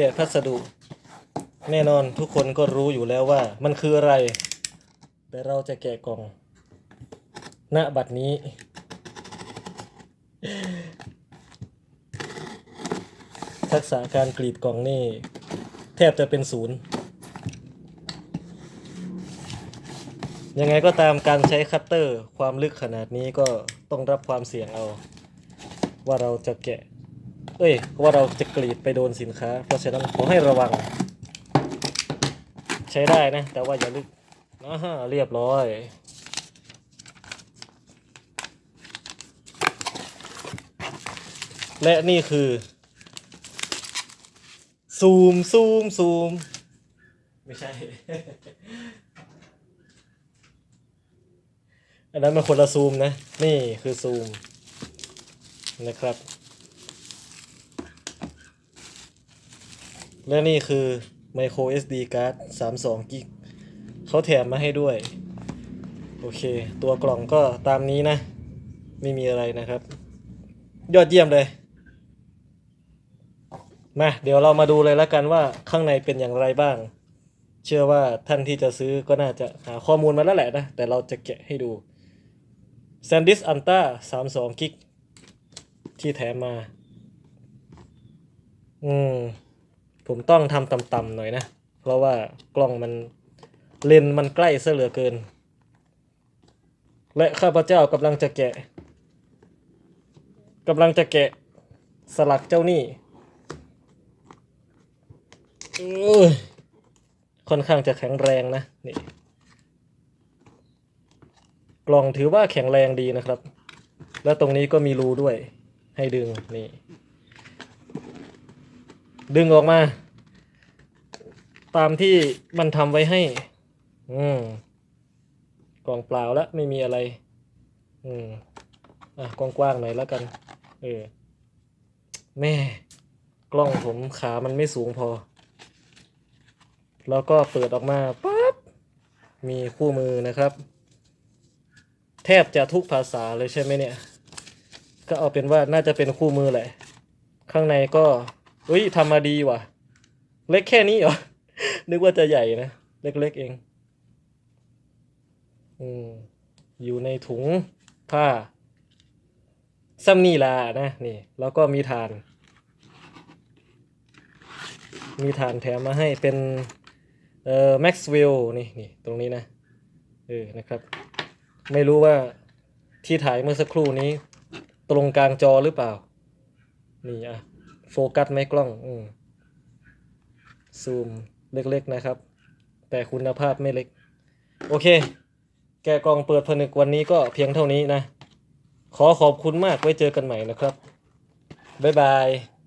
แกะพัสดุ แน่นอนทุกคนก็รู้อยู่แล้วว่า มันคืออะไร แต่เราจะแกะกล่อง ณบัดนี้ ทักษะการกรีดกล่องนี่ แทบจะเป็นศูนย์ ยังไงก็ตามการใช้คัตเตอร์ความลึกขนาดนี้ก็ต้องรับความเสี่ยงเอา ว่าเราจะแกะ เอ้ยว่าเราจะกรีดไปโดนสินค้า เพราะฉะนั้นขอให้ระวัง ใช้ได้นะ แต่ว่าอย่าลึกอ่าฮะเรียบร้อยและนี่คือ ซูมซูมซูม ไม่ใช่ อันนั้นมันคนละซูมนะ นี่คือซูมนะครับ และนี่คือ micro SD card 32กิกเขาแถมมาให้ด้วย โอเค ตัวกล่องก็ตามนี้นะ ไม่มีอะไรนะครับ ยอดเยี่ยมเลย มาเดี๋ยวเรามาดูเลยแล้วกันว่าข้างในเป็นอย่างไรบ้าง เชื่อว่าท่านที่จะซื้อก็น่าจะหาข้อมูลมาแล้วแหละนะ แต่เราจะแกะให้ดู SanDisk Ultra 32กิกที่แถมมา อืม ผมต้องทำต่ำๆหน่อยนะ เพราะว่ากล้องมันเลนส์มันใกล้ซะเหลือเกิน และข้าพเจ้ากำลังจะแกะกำลังจะแกะสลักเจ้านี่เอ้ยค่อนข้างจะแข็งแรงนะนี่กล่องถือว่าแข็งแรงดีนะครับ แล้วตรงนี้ก็มีรูด้วยให้ดึงนี่ ดึงออกมา ตามที่มันทำไว้ให้ อืมกล่องเปล่าแล้วไม่มีอะไร อืมอะกว้างๆหน่อยแล้วกัน เออ แม่ กล้องผมขามันไม่สูงพอ แล้วก็เปิดออกมาปั๊บมีคู่มือนะครับ แทบจะทุกภาษาเลยใช่ไหมเนี่ย ก็เอาเป็นว่าน่าจะเป็นคู่มือแหละ ข้างในก็ เฮ้ยทำมาดีว่ะ เล็กแค่นี้เหรอ นึกว่าจะใหญ่นะ เล็กๆเอง อืม อยู่ในถุงผ้าซัมนี่ลานะนี่ แล้วก็มีฐาน มีฐานแถมมาให้เป็น เอ่อ Maxwell นี่นี่ตรงนี้นะ เออ นะครับ ไม่รู้ว่าที่ถ่ายเมื่อสักครู่นี้ ตรงกลางจอหรือเปล่า นี่อะ โฟกัสไหมกล้องอืซูมเล็กๆนะครับ แต่คุณภาพไม่เล็ก โอเค แกกล่องเปิดผนึกวันนี้ก็เพียงเท่านี้นะ ขอขอบคุณมากไว้เจอกันใหม่นะครับ บ๊ายบาย